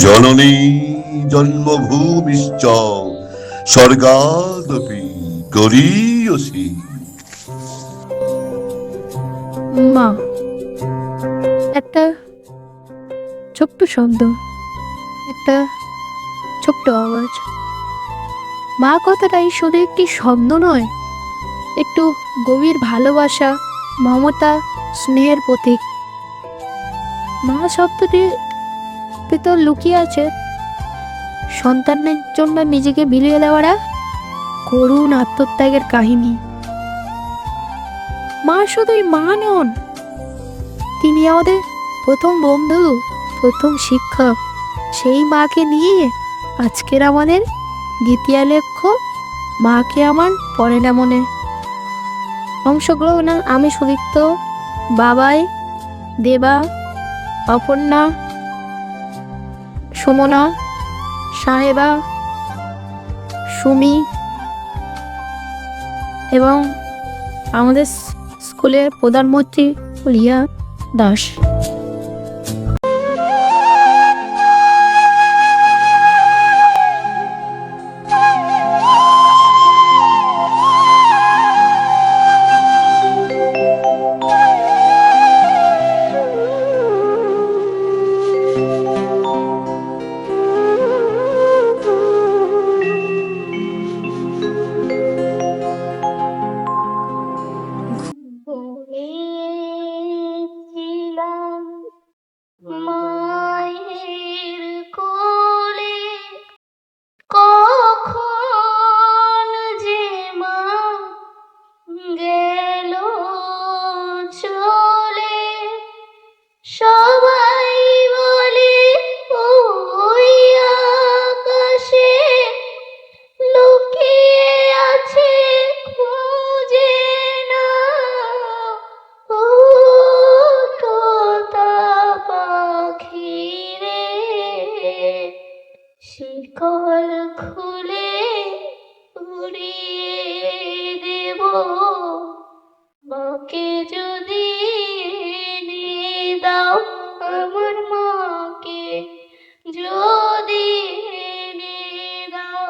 জননী জন্মভূমিশ্চ স্বর্গাদপি গরীয়সী মা, একটা ছোট্ট শব্দ, একটা ছোট্ট আওয়াজ। মা, কথাটাই শুধু একটি শব্দ নয়, একটু গভীর ভালোবাসা, মমতা, স্নেহের প্রতীক। মা, শব্দটির ভিতর লুকিয়ে আছে সন্তানের জন্য নিজেকে বিলিয়ে দেওয়ার করুণ আত্মত্যাগের কাহিনী। মা শুধুই মা নন তিনি আমাদের প্রথম বন্ধু, প্রথম শিক্ষক। সেই মাকে নিয়ে আজকের আমাদের দ্বিতীয় লক্ষ্য, মাকে আমার পড়ে না মনে অংশগ্রহণ আমি সুদীপ্ত, বাবাই, দেবা, অপর্ণা, সুমনা, সাহেবা, সুমি এবং আমাদের স্কুলের প্রধানমন্ত্রী রিয়া দাস। শিকল খুলে উড়িয়ে দেব। মাকে যদি নিয়ে দাও আমার মাকে যদি দিয়ে দাও।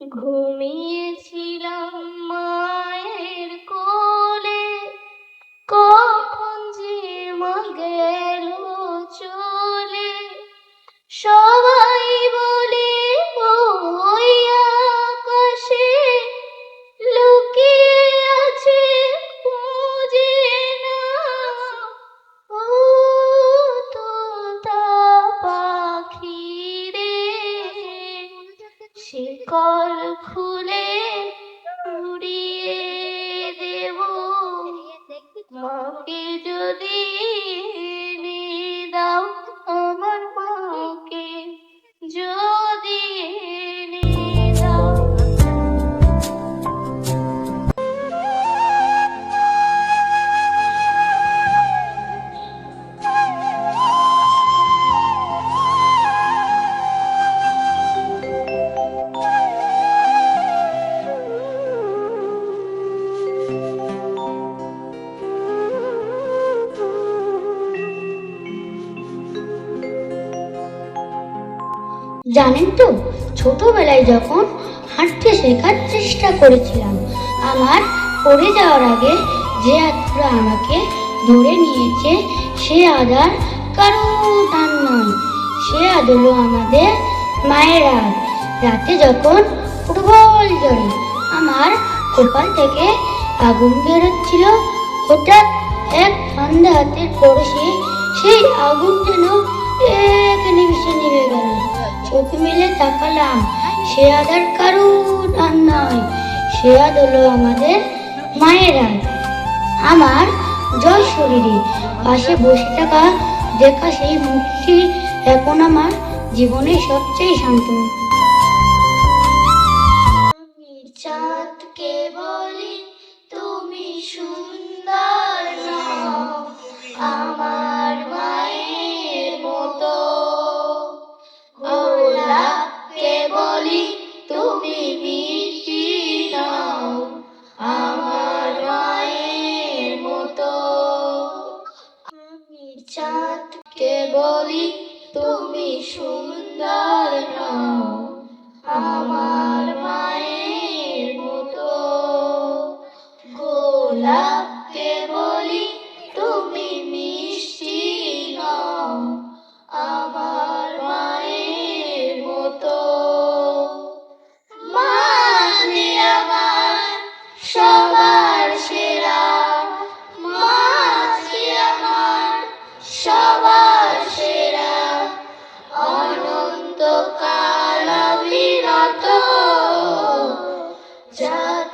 ঘুমিয়েছিলাম শিকল খুলে জানেন তো, ছোটবেলায় যখন হাঁটতে শেখার চেষ্টা করেছিলাম, আমার পড়ে যাওয়ার আগে যে আত্মরা আমাকে ধরে নিয়েছে, সে আদার কারও টান নয়। সে আদ হলো আমাদের মায়ের হাত রাতে যখন ফুটবল জড়ে, আমার কপাল থেকে আগুন বেরোচ্ছিল। হঠাৎ এক সন্ধ্যা হাতের পড়শি সেই আগুন যেন এক নিমিষে নিভে গেল। চোখ মিলে তাকালাম। সে আদার কারও আর নয় সে আদ হলো আমাদের মায়ের। আমার জয় শরীরে। পাশে বসে থাকা দেখা সেই মুখটি এখন আমার জীবনের সবচেয়ে শান্ত। আমার মায়ের মতো। গোলাপকে বলি, তুমি বৃষ্টি নাও। আমার মায়ের মতো। চাঁদকে বলি, তুমি সুন্দর নাও। আমার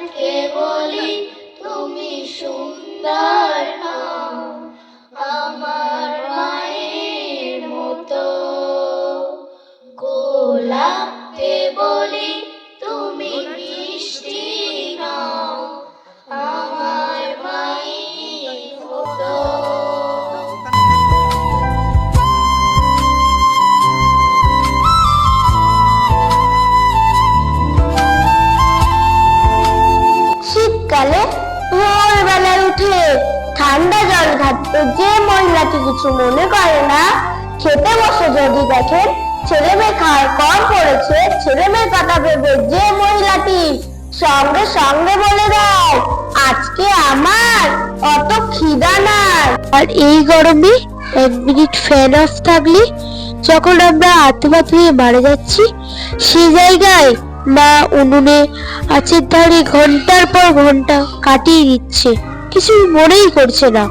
যাকে বলি তুমি সুন্দর না আমার ঠান্ডা জল ঘাটতে যে মহিলাটি কিছু মনে করে না, খেতে বসে যদি দেখেন, ছেলে মেয়ে খাওয়ার কম পড়েছে, ছেলে মেয়ের কথা ভেবে যে মহিলাটি সঙ্গে সঙ্গে বলে দেয় আজকে আমার, অত খিদা নাই। আর এই গরমে এক মিনিট ফ্যান অফ থাকলে যখন আমরা আত্মঘাত হয়ে মারা যাচ্ছি, সে জায়গায় মা উনুনে আচের ধারে ঘণ্টার পর ঘণ্টা কাটিয়ে দিচ্ছে। কিছু মনেই করছে না।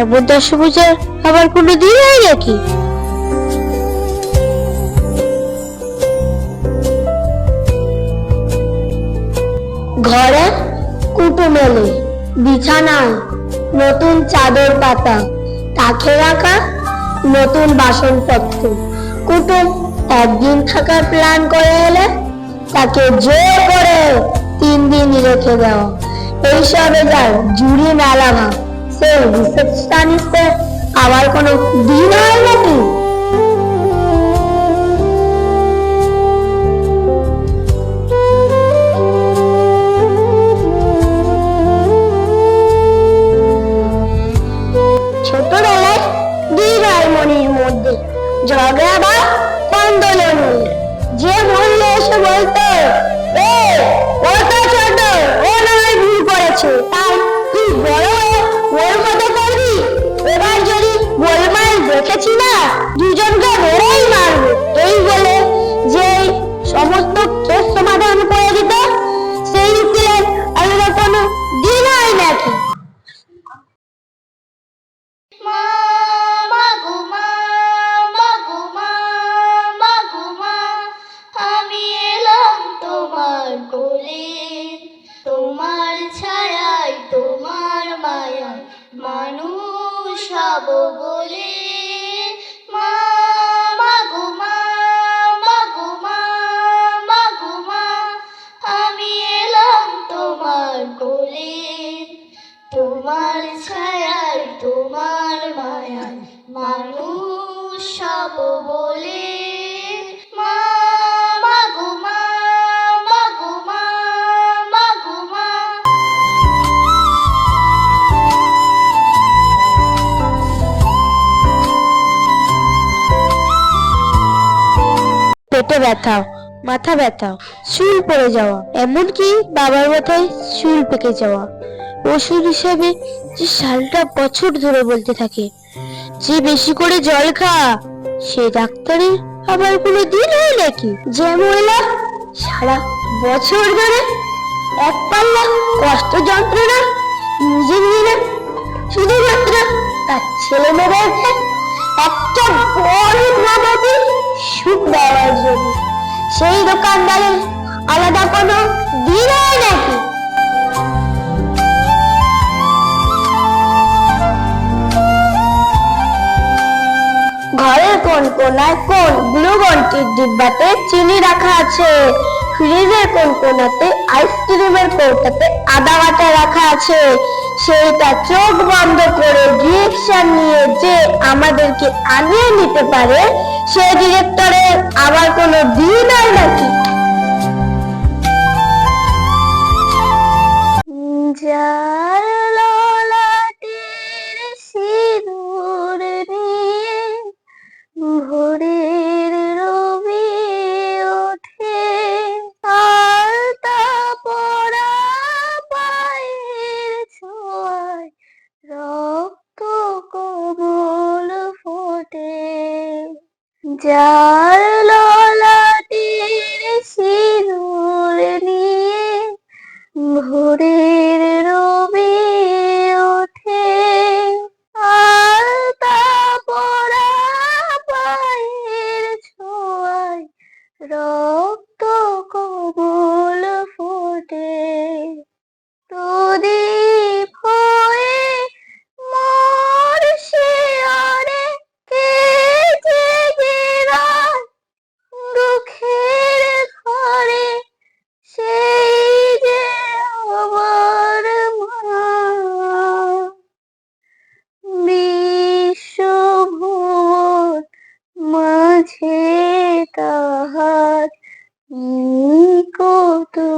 এমন দশ বোঝার আবার কোনো দিন হয় নাকি? ঘরে কুটুম এলে বিছানায় নতুন চাদর পাতা তাকে রাখা নতুন বাসনপত্র। কুটুম একদিন থাকার প্ল্যান করে এলে তাকে জোর করে তিন দিন রেখে দেওয়া। এইসবে যার জুড়ি মেলা ভাব সে রিসেপশনিস্টের আবার কোনো দিন হয় নাকি? ব্যথা, মাথা ব্যথা, চুল পড়ে যাওয়া, এমনকি বাবার মাথায় চুল পেকে যাওয়া। ওষুধ হিসেবে যে সালটা বছর ধরে বলতে থাকে, যে বেশি করে জল খা, সে ডাক্তারের আবার কোনো দিন হয় নাকি? যে মহিলা সারা বছর ধরে এক পাল্লা কষ্ট যন্ত্রণা নিজে নিয়ে শুধুমাত্র তার ছেলে মেয়েদেরকে একটা বড় নগদে সুখ দেওয়ার জন্য। সেই দোকানদারের আলাদা কোনো দিন হয় নাকি? ঘরের কোন কোনায় কোন গ্লুগনটির ডিব্বাতে চিনি রাখা আছে? ফ্রিজের কোন কোনাতে আইসক্রিমের কৌটাতে আদা বাটা রাখা আছে, সেইটা চোখ বন্ধ করে ডিরেকশন নিয়ে যে আমাদেরকে আনিয়ে নিতে পারে, সে ডিরেক্টরের আবার কোনো দিন হয় নাকি? যার যার ললাটের সিঁদুর নিয়ে ভোরের তুলনা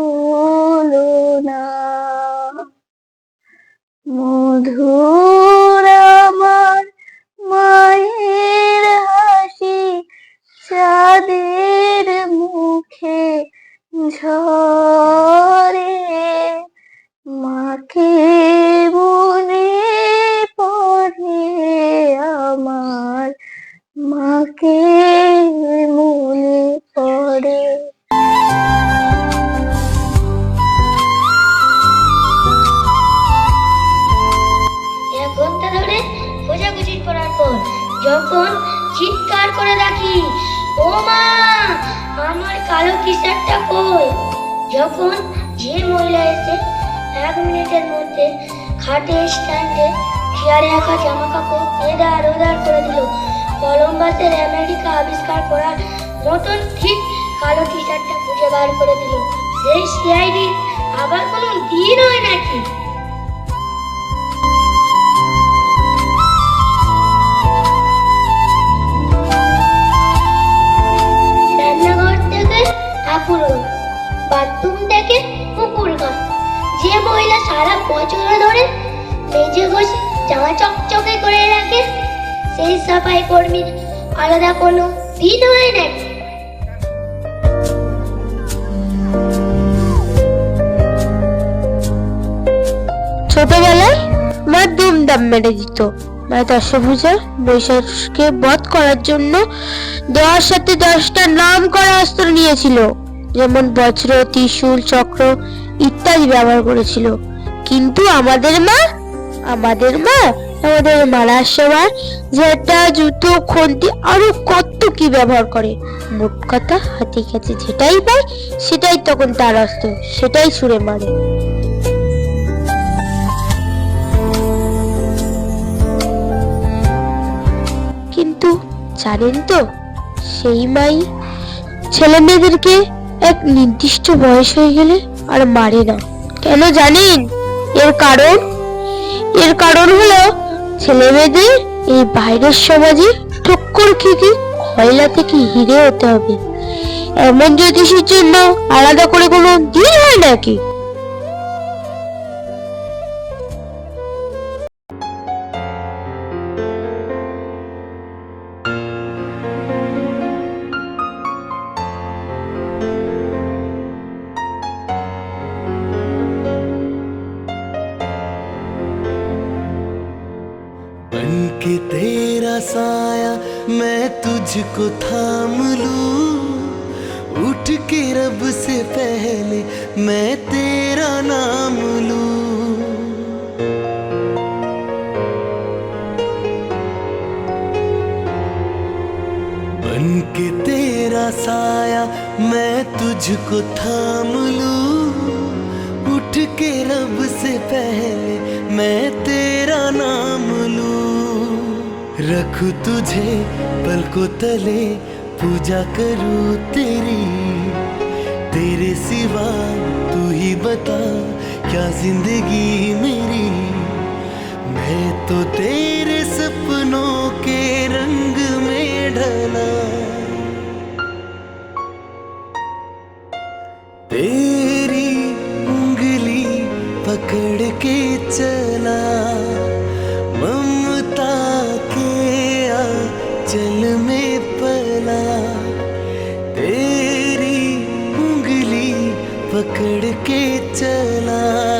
করে ডাকি ও মা, আমার কালো টি শার্টটা কই? যখন যে মহিলা এসে এক মিনিটের মধ্যে খাটে স্ট্যান্ডে চেয়ারে রাখা জামা কাপড় এদার ওদার করে দিল। কলম্বাসের আমেরিকা আবিষ্কার করার মতন ঠিক কালো টি শার্টটা খুঁজে বার করে দিল। সেই সিআইডি আবার কোনো দিন হয় নাকি? বছর ধরে মেজে ঘষে জামা চকচকে করে রাখে। সেই সাফাই কর্মীর আলাদা কোনো দিন হয় নাকি ছোটবেলায় মা দুমদাম মেরে দিত। মা দশভূজা মহিষাসুরকে বধ করার জন্য দশ সাথে দশটা নাম করা অস্ত্র নিয়েছিল, যেমন বজ্র, ত্রিশূল, চক্র ইত্যাদি ব্যবহার করেছিল। কিন্তু আমাদের মা আমাদের মা, আমাদের মারার সময় যেটা জুতো, খন্তি আরও কত কি ব্যবহার করে। মোট কথা হাতি কাছে যেটাই পায়, সেটাই তখন তার অস্ত্র, সেটাই ছুঁড়ে মারে। কিন্তু জানেন তো, সেই মাই ছেলে মেয়েদেরকে এক নির্দিষ্ট বয়স হয়ে গেলে আর মারে না। কেন জানেন? এর কারণ? এর কারণ হলো ছেলে মেয়েদের এই বাইরের সমাজে ঠক্কর খেতে কয়লা থেকে হিরে হতে হবে। এমন জ্যোতিষের জন্য আলাদা করে কোনো দিন হয় নাকি? के तेरा साया मैं तुझको थाम लूँ। उठ के रब से पहले मैं तेरा नाम लूँ। रखूँ तुझे पल को तले, पूजा करूँ तेरी। तेरे सिवा तू ही बता, क्या ज़िंदगी मेरी? मैं तो तेरे चला ममता के चल में पला। तेरी उंगली पकड़ के चला।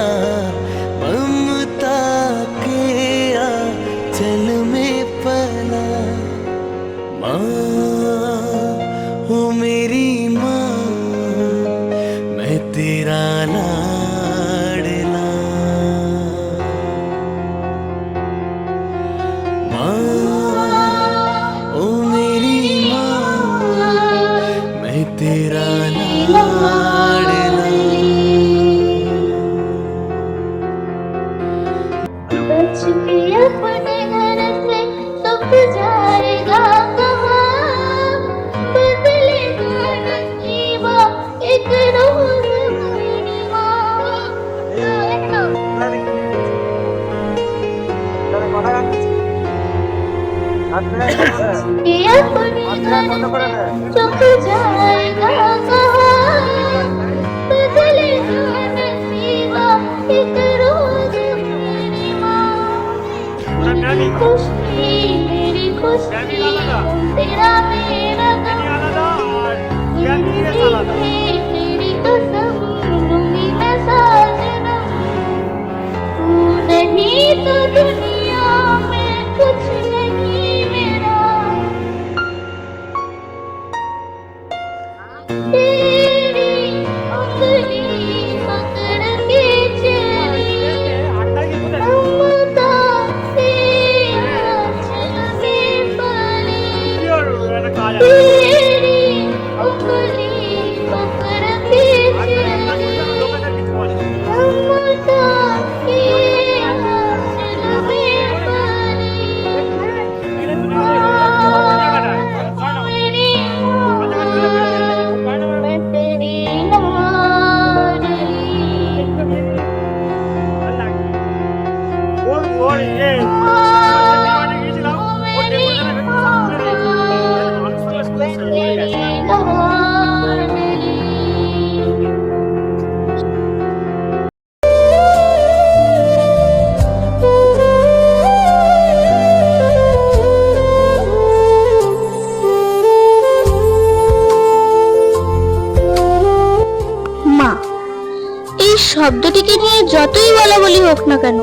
এই শব্দটিকে নিয়ে যতই বলা বলি হোক না কেন,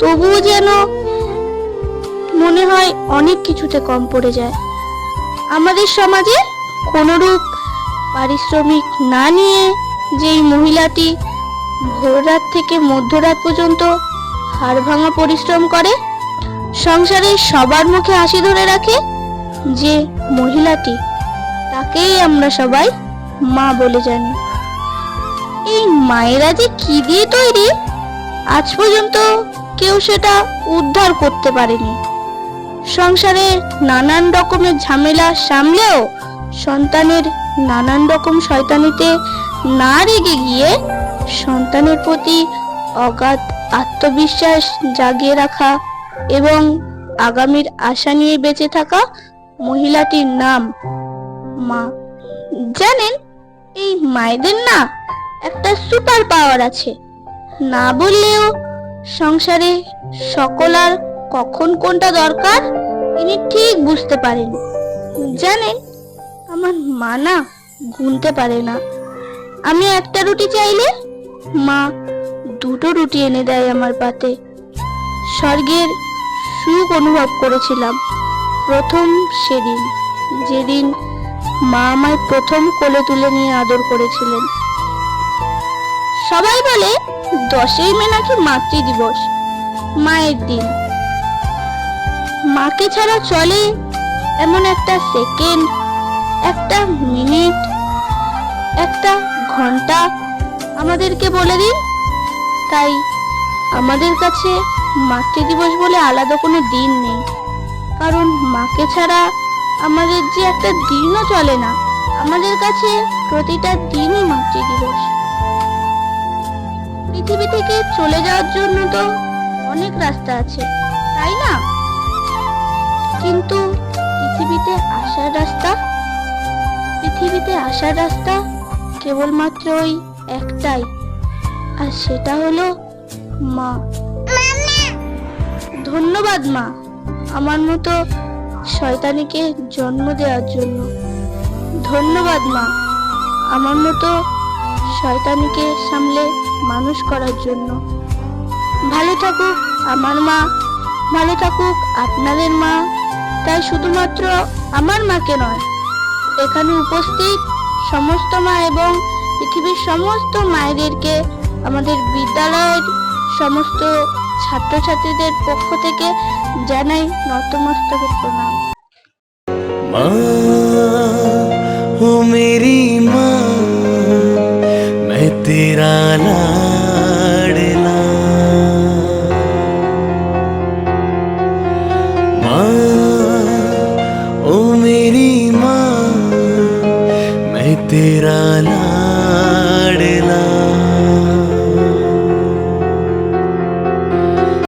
তবুও যেন মনে হয় অনেক কিছুতে কম পড়ে যায়। আমাদের সমাজে কোনরূপ পারিশ্রমিক না নিয়ে যেই মহিলাটি ভোররাত থেকে মধ্যরাত পর্যন্ত হাড় ভাঙা পরিশ্রম করে, সংসারে সবার মুখে হাসি ধরে রাখে যে মহিলাটি, তাকেই আমরা সবাই মা বলে জানি। এই মায়েরা যে কি দিয়ে তৈরি? আজ পর্যন্ত কেউ সেটা উদ্ধার করতে পারেনি। সংসারে নানান রকমের ঝামেলা সামলেও সন্তানের নানান রকম শয়তানিতে না রেগে গিয়ে সন্তানের প্রতি অগাধ আত্মবিশ্বাস জাগিয়ে রাখা এবং আগামীর আশা নিয়ে বেঁচে থাকা মহিলাটির নাম মা। জানেন, এই মায়েদের না একটা সুপার পাওয়ার আছে। না বললেও সংসারে সকল আর কখন কোনটা দরকার তিনি ঠিক বুঝতে পারেন জানেন, আমার মা না গুনতে পারে না। আমি একটা রুটি চাইলে মা দুটো রুটি এনে দেয় আমার পাতে। স্বর্গের সুখ অনুভব করেছিলাম প্রথম সেদিন। যেদিন মা আমায় প্রথম কোলে তুলে নিয়ে আদর করেছিলেন। সবাই বলে দশই মে নাকি মাতৃ দিবস মায়ের দিন। মাকে ছাড়া চলে এমন একটা সেকেন্ড একটা মিনিট একটা ঘণ্টা আমাদেরকে বলে দিন। তাই আমাদের কাছে মাতৃ দিবস বলে আলাদা কোনো দিন নেই। কারণ মাকে ছাড়া আমাদের যে একটা দিনও চলে না, আমাদের কাছে প্রতিটা দিনই মাতৃ দিবস পৃথিবী থেকে চলে যাওয়ার জন্য তো অনেক রাস্তা আছে, তাই না? কিন্তু পৃথিবীতে আসার রাস্তা? পৃথিবীতে আসার রাস্তা কেবলমাত্র ওই একটাই, আর সেটা হলো মা। ধন্যবাদ মা, আমার মতো শয়তানিকে জন্ম দেওয়ার জন্য। ধন্যবাদ মা, আমার মতো শয়তানিকে সামলে মানুষ করার জন্য। ভালো থাকুক আমার মা, ভালো থাকুক আপনাদের মা। তাই শুধুমাত্র আমার মাকে নয়, এখানে উপস্থিত সমস্ত মা এবং পৃথিবীর সমস্ত মায়েদেরকে, আমাদের বিদ্যালয়ের সমস্ত ছাত্রছাত্রীদের পক্ষ থেকে জানাই নতমস্তকে প্রণাম। মা, ও মেরি तेरा लाडला